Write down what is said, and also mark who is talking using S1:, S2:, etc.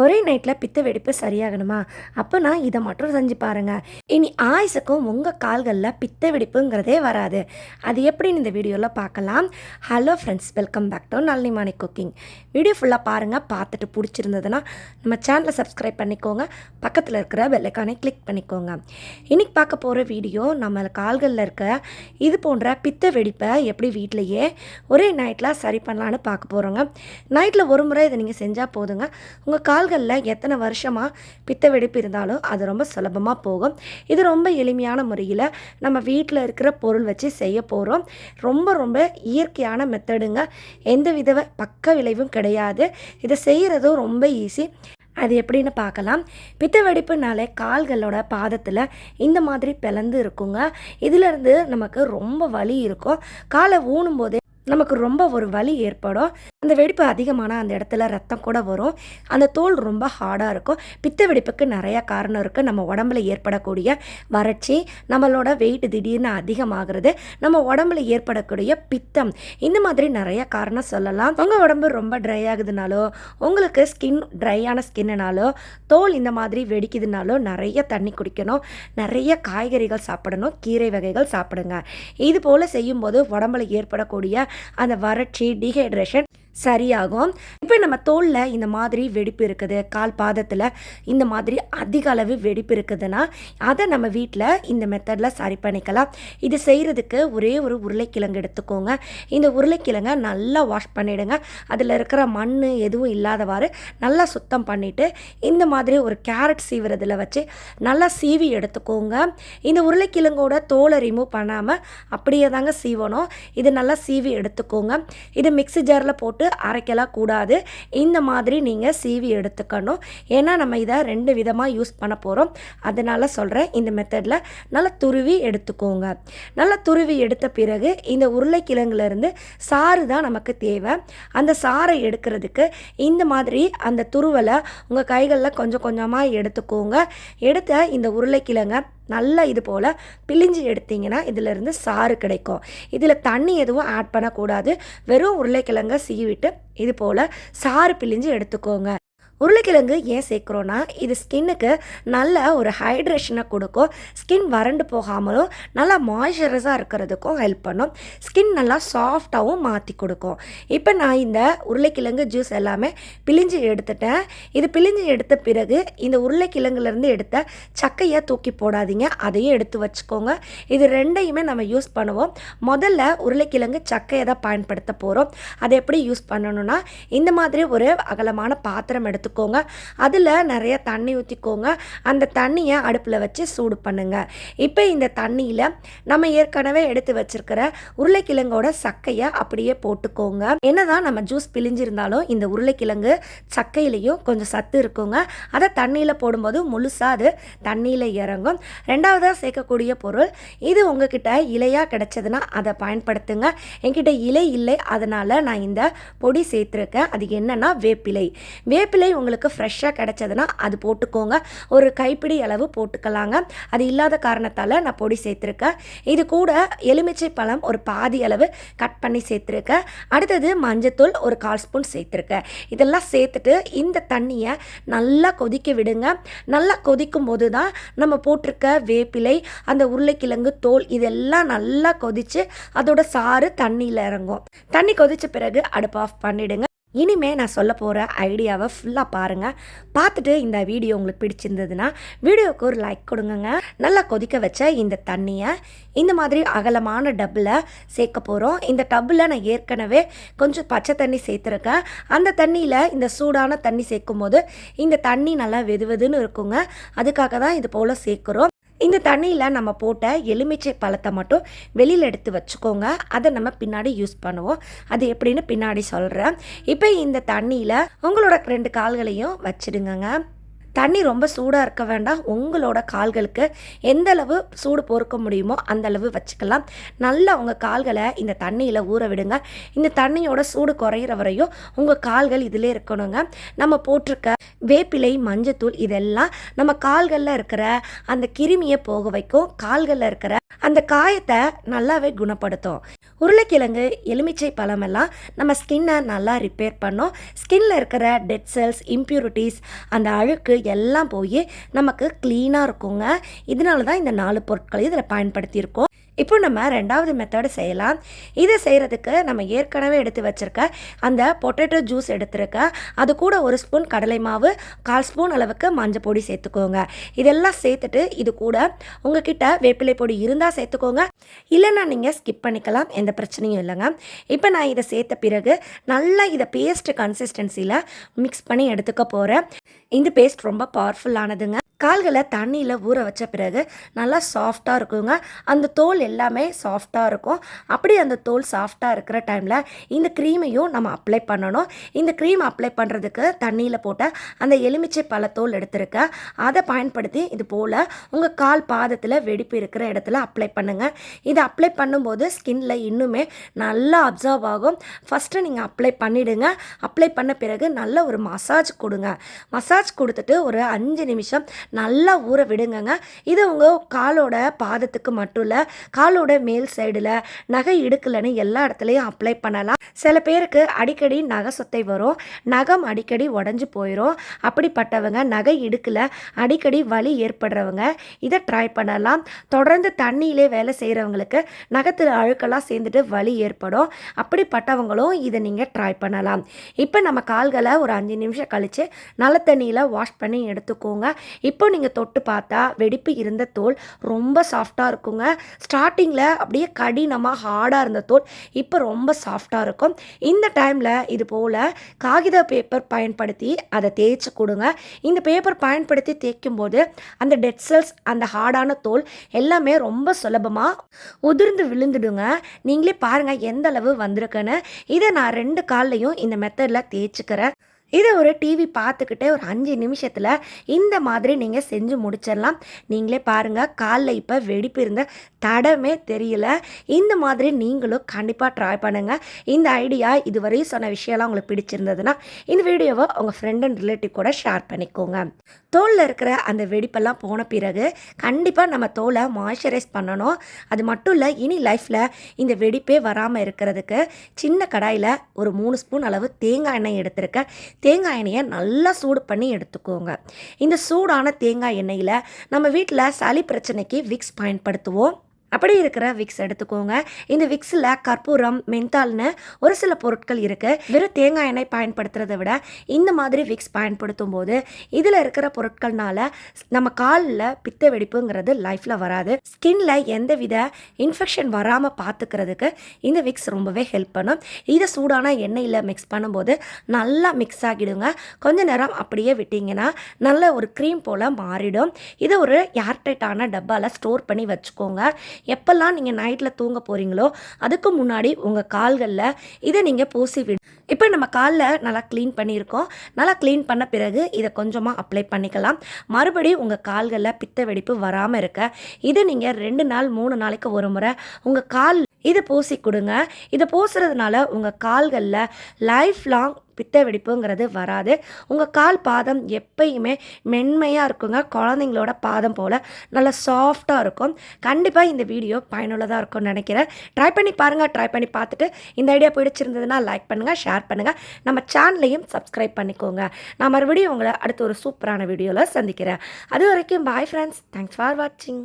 S1: ஒரே நைட்டில் பித்த வெடிப்பு சரியாகணுமா? அப்போ நான் இதை மட்டும் செஞ்சு பாருங்கள் இனி ஆயுசுக்கும் உங்கள் கால்களில் பித்த வெடிப்புங்கிறதே வராது. அது எப்படின்னு இந்த வீடியோவில் பார்க்கலாம். Hello friends welcome back to Nalinimani cooking video ஃபுல்லாக பாருங்கள் பார்த்துட்டு பிடிச்சிருந்ததுன்னா நம்ம சேனலை சப்ஸ்கிரைப் பண்ணிக்கோங்க. பக்கத்தில் இருக்கிற பெல்லைக்கானே கிளிக் பண்ணிக்கோங்க. இன்றைக்கி பார்க்க போகிற வீடியோ நம்ம கால்களில் இருக்க இது போன்ற பித்த வெடிப்பை எப்படி வீட்டிலையே ஒரே நைட்டில் சரி பண்ணலான்னு பார்க்க போகிறோங்க நைட்டில் ஒரு முறை இதை நீங்கள் செஞ்சால் போதுங்க. உங்கள் கால் கால்களில் எத்தனை வருஷமாக பித்த வெடிப்பு இருந்தாலும் அது ரொம்ப சுலபமாக போகும். இது ரொம்ப எளிமையான முறையில் நம்ம வீட்டில் இருக்கிற பொருள் வச்சு செய்ய போகிறோம் ரொம்ப ரொம்ப இயற்கையான மெத்தடுங்க எந்த வித பக்க விளைவும் கிடையாது. இதை செய்கிறதும் ரொம்ப ஈஸி அது எப்படின்னு பார்க்கலாம். பித்த வெடிப்புனாலே கால்களோட பாதத்தில் இந்த மாதிரி பிளந்து இருக்குங்க. இதிலிருந்து நமக்கு ரொம்ப வலி இருக்கும். காலை ஊனும் போதே நமக்கு ரொம்ப ஒரு வலி ஏற்படும். அந்த வெடிப்பு அதிகமான அந்த இடத்துல ரத்தம் கூட வரும். அந்த தோல் ரொம்ப ஹார்டாக இருக்கும். பித்த வெடிப்புக்கு நிறைய காரணம் இருக்குது நம்ம உடம்புல ஏற்படக்கூடிய வறட்சி நம்மளோட வெயிட் திடீர்னு அதிகமாகிறது நம்ம உடம்புல ஏற்படக்கூடிய பித்தம் இந்த மாதிரி நிறைய காரணம் சொல்லலாம். உங்கள் உடம்பு ரொம்ப ட்ரை ஆகுதுனாலோ உங்களுக்கு ஸ்கின் ட்ரையான ஸ்கின்னுனாலோ தோல் இந்த மாதிரி வெடிக்குதுனாலோ நிறைய தண்ணி குடிக்கணும். நிறைய காய்கறிகள் சாப்பிடணும். கீரை வகைகள் சாப்பிடுங்க. இது போல் செய்யும்போது உடம்புல ஏற்படக்கூடிய அந்த வறட்சி டீஹைட்ரேஷன் சரியாகும். இப்போ நம்ம தோலில் இந்த மாதிரி வெடிப்பு இருக்குது கால் பாதத்தில் இந்த மாதிரி அதிக அளவு வெடிப்பு இருக்குதுன்னா அதை நம்ம வீட்டில் இந்த மெத்தடில் சரி பண்ணிக்கலாம். இது செய்கிறதுக்கு ஒரே ஒரு உருளைக்கிழங்கு எடுத்துக்கோங்க. இந்த உருளைக்கிழங்கை நல்லா வாஷ் பண்ணிவிடுங்க அதில் இருக்கிற மண் எதுவும் இல்லாதவாறு நல்லா சுத்தம் பண்ணிவிட்டு இந்த மாதிரி ஒரு கேரட் சீவுறதில் வச்சு நல்லா சீவி எடுத்துக்கோங்க. இந்த உருளைக்கிழங்கோட தோலை ரிமூவ் பண்ணாமல் அப்படியே தாங்க சீவணும். இது நல்லா சீவி எடுத்துக்கோங்க. இது மிக்ஸி ஜாரில் போட்டு அரைக்கலாம் கூடாது. இந்த மாதிரி நீங்கள் சீவி எடுத்துக்கணும். ஏன்னா நம்ம இதை ரெண்டு விதமாக யூஸ் பண்ண போகிறோம் அதனால் சொல்கிறேன் இந்த மெத்தடில் நல்லா துருவி எடுத்துக்கோங்க. நல்லா துருவி எடுத்த பிறகு இந்த உருளைக்கிழங்குலேருந்து சாறு தான் நமக்கு தேவை. அந்த சாறை எடுக்கிறதுக்கு இந்த மாதிரி அந்த துருவலை உங்கள் கைகளில் கொஞ்சம் கொஞ்சமாக எடுத்துக்கோங்க. எடுத்த இந்த உருளைக்கிழங்கை நல்லா இது போல் பிழிஞ்சு எடுத்தீங்கன்னா இதிலிருந்து சாறு கிடைக்கும். இதில் தண்ணி எதுவும் ஆட் பண்ணக்கூடாது. வெறும் உருளைக்கிழங்க சீவிட்டு இது போல் சாறு பிழிஞ்சு எடுத்துக்கோங்க. உருளைக்கிழங்கு ஏன் சேர்க்குறோன்னா இது ஸ்கின்னுக்கு நல்ல ஒரு ஹைட்ரேஷனை கொடுக்கும். ஸ்கின் வறண்டு போகாமலும் நல்லா மாய்ஸ்சரைஸாக இருக்கிறதுக்கும் ஹெல்ப் பண்ணும். ஸ்கின் நல்லா சாஃப்டாகவும் மாற்றி கொடுக்கும். இப்போ நான் இந்த உருளைக்கிழங்கு ஜூஸ் எல்லாமே பிழிஞ்சு எடுத்துட்டேன். இது பிழிஞ்சு எடுத்த பிறகு இந்த உருளைக்கிழங்குலேருந்து எடுத்த சக்கையை தூக்கி போடாதீங்க. அதையும் எடுத்து வச்சுக்கோங்க. இது ரெண்டையுமே நம்ம யூஸ் பண்ணுவோம். முதல்ல உருளைக்கிழங்கு சக்கையை தான் பயன்படுத்த போகிறோம் அதை எப்படி யூஸ் பண்ணணும்னா இந்த மாதிரி ஒரு அகலமான பாத்திரம் எடுத்து எடுத்துக்கோங்க. அதில் நிறைய தண்ணி ஊற்றிக்கோங்க அந்த தண்ணியை அடுப்பில் வச்சு சூடு பண்ணுங்க. இப்போ இந்த தண்ணியில் நம்ம ஏற்கனவே எடுத்து வச்சிருக்கிற உருளைக்கிழங்கோட சக்கையை அப்படியே போட்டுக்கோங்க. என்னதான் நம்ம ஜூஸ் பிழிஞ்சிருந்தாலும் இந்த உருளைக்கிழங்கு சக்கையிலையும் கொஞ்சம் சத்து இருக்குங்க. அதை தண்ணியில் போடும்போது முழுசாக அது தண்ணியில் இறங்கும். ரெண்டாவதாக சேர்க்கக்கூடிய பொருள் இது உங்ககிட்ட இலையாக கிடைச்சதுன்னா அதை பயன்படுத்துங்க. என்கிட்ட இலை இல்லை அதனால் நான் இந்த பொடி சேர்த்துருக்கேன். அது என்னன்னா வேப்பிலை. வேப்பிலை உங்களுக்கு ஃப்ரெஷ்ஷாக கிடச்சதுன்னா அது போட்டுக்கோங்க. ஒரு கைப்பிடி அளவு போட்டுக்கலாங்க. அது இல்லாத காரணத்தால் நான் பொடி சேர்த்துருக்கேன். இது கூட எலுமிச்சை பழம் ஒரு பாதி அளவு கட் பண்ணி சேர்த்துருக்கேன். அடுத்தது மஞ்சத்தூள் ஒரு கால் ஸ்பூன் சேர்த்துருக்கேன். இதெல்லாம் சேர்த்துட்டு இந்த தண்ணியை நல்லா கொதிக்க விடுங்க. நல்லா கொதிக்கும் போது தான் நம்ம போட்டிருக்க வேப்பிலை அந்த உருளைக்கிழங்கு தோல் இதெல்லாம் நல்லா கொதித்து அதோட சாறு தண்ணியில் இறங்கும். தண்ணி கொதித்த பிறகு அடுப்பு ஆஃப் பண்ணிவிடுங்க இனிமே நான் சொல்ல போகிற ஐடியாவை ஃபுல்லாக பாருங்கள் பார்த்துட்டு இந்த வீடியோ உங்களுக்கு பிடிச்சிருந்ததுன்னா வீடியோவுக்கு ஒரு லைக் கொடுங்கங்க. நல்லா கொதிக்க வச்ச இந்த தண்ணியை இந்த மாதிரி அகலமான டப்பில் சேர்க்க போகிறோம் இந்த டப்பில் நான் ஏற்கனவே கொஞ்சம் பச்சை தண்ணி சேர்த்துருக்கேன். அந்த தண்ணியில் இந்த சூடான தண்ணி சேர்க்கும் போது இந்த தண்ணி நல்லா வெது வெதுன்னு இருக்குங்க. அதுக்காக தான் இது போல் சேர்க்குறோம். இந்த தண்ணியில் நம்ம போட்ட எலுமிச்சை பழத்தை மட்டும் வெளியில் எடுத்து வச்சுக்கோங்க. அதை நம்ம பின்னாடி யூஸ் பண்ணுவோம். அது எப்படின்னு பின்னாடி சொல்கிறேன் இப்போ இந்த தண்ணியில் உங்களோட ரெண்டு கால்களையும் வச்சிடுங்கங்க. தண்ணி ரொம்ப சூடாக இருக்க வேண்டாம். உங்களோட கால்களுக்கு எந்த அளவு சூடு பொறுக்க முடியுமோ அந்த அளவு வச்சுக்கலாம். நல்லா உங்கள் கால்களை இந்த தண்ணியில் ஊற விடுங்க. இந்த தண்ணியோட சூடு குறையிற வரையும் உங்கள் கால்கள் இதிலே இருக்கணுங்க. நம்ம போட்டிருக்க வேப்பிலை மஞ்சத்தூள் இதெல்லாம் நம்ம கால்களில் இருக்கிற அந்த கிருமியை போக வைக்கும். கால்களில் இருக்கிற அந்த காயத்தை நல்லாவே குணப்படுத்தும். உருளைக்கிழங்கு எலுமிச்சை பழமெல்லாம் நம்ம ஸ்கின்னை நல்லா ரிப்பேர் பண்ணும். ஸ்கின்ல இருக்கிற டெட் செல்ஸ் இம்ப்யூரிட்டிஸ் அந்த அழுக்கு எல்லாம் போய் நமக்கு க்ளீனாக இருக்குங்க. இதனால தான் இந்த நாலு பொருட்களை இதில் பயன்படுத்தியிருக்கோம். இப்போ நம்ம ரெண்டாவது மெத்தடு செய்யலாம். இதை செய்கிறதுக்கு நம்ம ஏற்கனவே எடுத்து வச்சுருக்க அந்த பொட்டேட்டோ ஜூஸ் எடுத்துருக்க. அது கூட ஒரு ஸ்பூன் கடலை மாவு கால் ஸ்பூன் அளவுக்கு மஞ்சள் பொடி சேர்த்துக்கோங்க. இதெல்லாம் சேர்த்துட்டு இது கூட உங்ககிட்ட வேப்பிலை பொடி இருந்தால் சேர்த்துக்கோங்க. இல்லைன்னா நீங்கள் ஸ்கிப் பண்ணிக்கலாம். எந்த பிரச்சனையும் இல்லைங்க. இப்போ நான் இதை சேர்த்த பிறகு நல்லா இதை பேஸ்ட் கன்சிஸ்டன்சியில் மிக்ஸ் பண்ணி எடுத்துக்க போகிறேன் இந்த பேஸ்ட் ரொம்ப பவர்ஃபுல்லானதுங்க கால்களை தண்ணியில் ஊற வச்ச பிறகு நல்லா சாஃப்டாக இருக்குங்க. அந்த தோல் எல்லாமே சாஃப்டாக இருக்கும். அப்படி அந்த தோல் சாஃப்டாக இருக்கிற டைமில் இந்த க்ரீமையும் நம்ம அப்ளை பண்ணணும். இந்த க்ரீம் அப்ளை பண்ணுறதுக்கு தண்ணியில் போட்ட அந்த எலுமிச்சை பழத்தோல் எடுத்திருக்கேன் அதை பயன்படுத்தி இது போல் உங்கள் கால் பாதத்தில் வெடிப்பு இருக்கிற இடத்துல அப்ளை பண்ணுங்கள் இதை அப்ளை பண்ணும்போது ஸ்கின்ல இன்னுமே நல்லா அப்சர்வ் ஆகும். ஃபஸ்ட்டு நீங்கள் அப்ளை பண்ணிவிடுங்க அப்ளை பண்ண பிறகு நல்ல ஒரு மசாஜ் கொடுங்க. மசாஜ் கொடுத்துட்டு ஒரு அஞ்சு நிமிஷம் நல்லா ஊற விடுங்கங்க. இது உங்கள் காலோட பாதத்துக்கு மட்டும் இல்லை காலோட மேல் சைடில் நகை இடுக்கலன்னு எல்லா இடத்துலையும் அப்ளை பண்ணலாம். சில பேருக்கு அடிக்கடி நகை சொத்தை வரும். நகம் அடிக்கடி உடஞ்சி போயிடும் அப்படிப்பட்டவங்க நகை இடுக்கில் அடிக்கடி வலி ஏற்படுறவங்க இதை ட்ரை பண்ணலாம். தொடர்ந்து தண்ணியிலே வேலை செய்கிறவங்களுக்கு நகத்தில் அழுக்கெல்லாம் சேர்ந்துட்டு வலி ஏற்படும். அப்படிப்பட்டவங்களும் இதை நீங்கள் ட்ரை பண்ணலாம். இப்போ நம்ம கால்களை ஒரு அஞ்சு நிமிஷம் கழித்து நல்ல தண்ணியில் வாஷ் பண்ணி எடுத்துக்கோங்க. இப்போ நீங்கள் தொட்டு பார்த்தா வெடிப்பு இருந்த தோல் ரொம்ப சாஃப்டாக இருக்குங்க. ஸ்டார்டிங்கில் அப்படியே கடினமாக ஹார்டாக இருந்த தோல் இப்போ ரொம்ப சாஃப்டாக இருக்கும். இந்த டைமில் இது போல் காகித பேப்பர் பயன்படுத்தி அதை தேய்ச்சி கொடுங்க. இந்த பேப்பர் பயன்படுத்தி தேய்க்கும் போது அந்த டெட் செல்ஸ் அந்த ஹார்டான தோல் எல்லாமே ரொம்ப சுலபமாக உதிர்ந்து விழுந்துடுங்க. நீங்களே பாருங்கள் எந்த அளவு வந்திருக்குன்னு. இதை நான் ரெண்டு கால்லையும் இந்த மெத்தடில் தேய்ச்சிக்கிறேன். இதை ஒரு டிவி பார்த்துக்கிட்டே ஒரு அஞ்சு நிமிஷத்தில் இந்த மாதிரி நீங்கள் செஞ்சு முடிச்சிடலாம் நீங்களே பாருங்கள் காலில் இப்போ வெடிப்பு இருந்த தடமே தெரியல. இந்த மாதிரி நீங்களும் கண்டிப்பாக ட்ரை பண்ணுங்கள் இந்த ஐடியா இதுவரையும் சொன்ன விஷயம்லாம் உங்களுக்கு பிடிச்சிருந்ததுன்னா இந்த வீடியோவை உங்கள் ஃப்ரெண்ட் அண்ட் ரிலேட்டிவ் கூட ஷேர் பண்ணிக்கோங்க. தோலில் இருக்கிற அந்த வெடிப்பெல்லாம் போன பிறகு கண்டிப்பாக நம்ம தோலை மாய்ஸ்சரைஸ் பண்ணணும். அது மட்டும் இல்லை இனி லைஃப்பில் இந்த வெடிப்பே வராமல் இருக்கிறதுக்கு சின்ன கடாயில் ஒரு மூணு ஸ்பூன் அளவு தேங்காய் எண்ணெய் எடுத்திருக்கேன். தேங்காய் எண்ணெயை நல்லா சூடு பண்ணி எடுத்துக்கோங்க. இந்த சூடான தேங்காய் எண்ணெயில் நம்ம வீட்டில் சளி பிரச்சனைக்கு விக்ஸ் பயன்படுத்துவோம். அப்படி இருக்கிற விக்ஸ் எடுத்துக்கோங்க. இந்த விக்ஸில் கற்பூரம் மென்தால்னு ஒரு சில பொருட்கள் இருக்குது வெறும் தேங்காய் எண்ணெய் பயன்படுத்துறதை விட இந்த மாதிரி விக்ஸ் பயன்படுத்தும் போது இதில் இருக்கிற பொருட்கள்னால நம்ம காலில் பித்த வெடிப்புங்கிறது லைஃப்பில் வராது. ஸ்கின்ல எந்த வித இன்ஃபெக்ஷன் வராமல் பார்த்துக்கிறதுக்கு இந்த விக்ஸ் ரொம்பவே ஹெல்ப் பண்ணும். இதை சூடான எண்ணெயில் மிக்ஸ் பண்ணும்போது நல்லா மிக்ஸ் ஆகிடுங்க. கொஞ்ச நேரம் அப்படியே விட்டிங்கன்னா நல்ல ஒரு க்ரீம் போல் மாறிடும். இதை ஒரு ஏர்டைட்டான டப்பாவில் ஸ்டோர் பண்ணி வச்சுக்கோங்க. எப்பெல்லாம் நீங்கள் நைட்டில் தூங்க போகிறீங்களோ அதுக்கு முன்னாடி உங்கள் கால்களில் இதை நீங்கள் பூசி விடு. இப்போ நம்ம காலில் நல்லா க்ளீன் பண்ணியிருக்கோம். நல்லா க்ளீன் பண்ண பிறகு இதை கொஞ்சமாக அப்ளை பண்ணிக்கலாம். மறுபடியும் உங்கள் கால்களில் பித்த வெடிப்பு வராமல் இருக்க. இதை நீங்கள் ரெண்டு நாள் மூணு நாளைக்கு ஒரு முறை உங்கள் கால் இதை பூசி கொடுங்க இதை பூசுறதுனால உங்கள் கால்களில் லைஃப் லாங் பித்த வெடிப்புங்கிறது வராது. உங்கள் கால் பாதம் எப்பயுமே மென்மையாக இருக்குங்க. குழந்தைங்களோட பாதம் போல் நல்லா சாஃப்டாக இருக்கும். கண்டிப்பாக இந்த வீடியோ பயனுள்ளதாக இருக்கும்னு நினைக்கிறேன். ட்ரை பண்ணி பாருங்கள் ட்ரை பண்ணி பார்த்துட்டு இந்த ஐடியா பிடிச்சிருந்ததுன்னா லைக் பண்ணுங்கள் ஷேர் பண்ணுங்கள் நம்ம சேனலையும் சப்ஸ்கிரைப் பண்ணிக்கோங்க. நான் மறுபடியும் உங்களை அடுத்து ஒரு சூப்பரான வீடியோவில் சந்திக்கிறேன். அது வரைக்கும் பாய் ஃப்ரெண்ட்ஸ் தேங்க்ஸ் ஃபார் வாட்சிங்